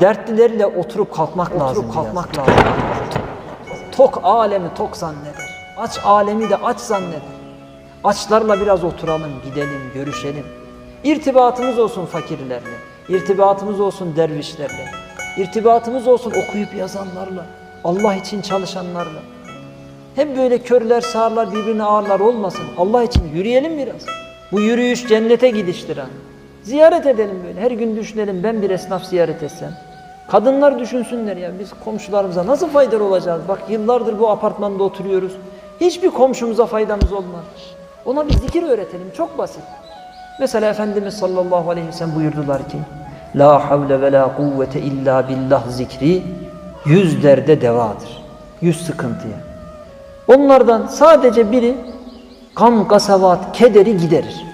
Dertlileriyle oturup kalkmak lazım. Oturup kalkmak lazım. Tok alemi tok zanneder. Aç alemi de aç zanneder. Açlarla biraz oturalım, gidelim, görüşelim. İrtibatımız olsun fakirlerle. İrtibatımız olsun dervişlerle. İrtibatımız olsun okuyup yazanlarla. Allah için çalışanlarla. Hep böyle körler, sağırlar, birbirine ağırlar olmasın. Allah için yürüyelim biraz. Bu yürüyüş cennete gidiştir ha. Ziyaret edelim böyle. Her gün düşünelim ben bir esnaf ziyaret etsem. Kadınlar düşünsünler ya biz komşularımıza nasıl faydalı olacağız? Bak yıllardır bu apartmanda oturuyoruz. Hiçbir komşumuza faydamız olmaz. Ona bir zikir öğretelim. Çok basit. Mesela Efendimiz sallallahu aleyhi ve sellem buyurdular ki La havle ve la kuvvete illa billah zikri yüz derde devadır. Yüz sıkıntıya. Onlardan sadece biri gam kasavat kederi giderir.